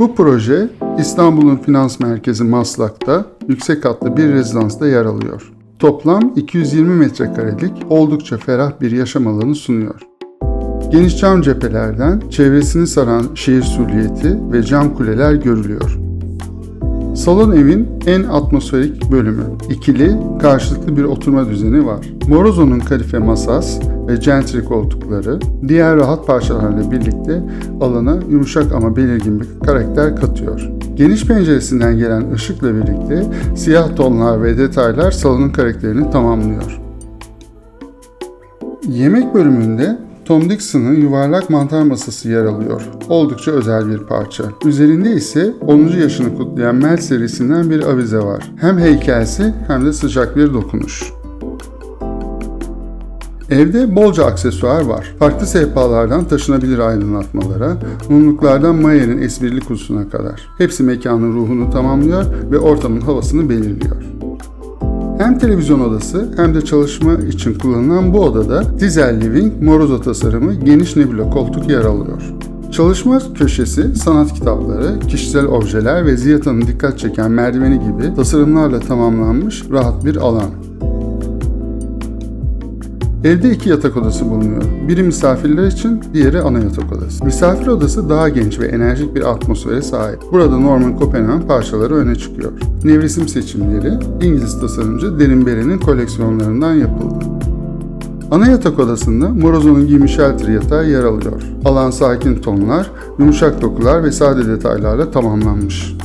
Bu proje İstanbul'un finans merkezi Maslak'ta yüksek katlı bir rezidansta yer alıyor. Toplam 220 metrekarelik oldukça ferah bir yaşam alanı sunuyor. Geniş cam cephelerden çevresini saran şehir sürliyeti ve cam kuleler görülüyor. Salon evin en atmosferik bölümü. İkili, karşılıklı bir oturma düzeni var. Morozzo'nun kalife masas gentry koltukları diğer rahat parçalarla birlikte alana yumuşak ama belirgin bir karakter katıyor. Geniş penceresinden gelen ışıkla birlikte siyah tonlar ve detaylar salonun karakterini tamamlıyor. Yemek bölümünde Tom Dixon'ın yuvarlak mantar masası yer alıyor. Oldukça özel bir parça. Üzerinde ise 10. yaşını kutlayan Mel serisinden bir avize var. Hem heykelsi hem de sıcak bir dokunuş. Evde bolca aksesuar var. Farklı sehpalardan taşınabilir aydınlatmalara, mumluklardan Mayer'in esprili kutusuna kadar. Hepsi mekanın ruhunu tamamlıyor ve ortamın havasını belirliyor. Hem televizyon odası hem de çalışma için kullanılan bu odada Dizel Living Morozo tasarımı geniş nebula koltuk yer alıyor. Çalışma köşesi sanat kitapları, kişisel objeler ve Ziyata'nın dikkat çeken merdiveni gibi tasarımlarla tamamlanmış rahat bir alan. Evde iki yatak odası bulunuyor. Biri misafirler için, diğeri ana yatak odası. Misafir odası daha genç ve enerjik bir atmosfere sahip. Burada Norman Copenhagen parçaları öne çıkıyor. Nevresim seçimleri İngiliz tasarımcı Derin Beren'in koleksiyonlarından yapıldı. Ana yatak odasında Morozzo'nun giyimi shelter yatağı yer alıyor. Alan sakin tonlar, yumuşak dokular ve sade detaylarla tamamlanmış.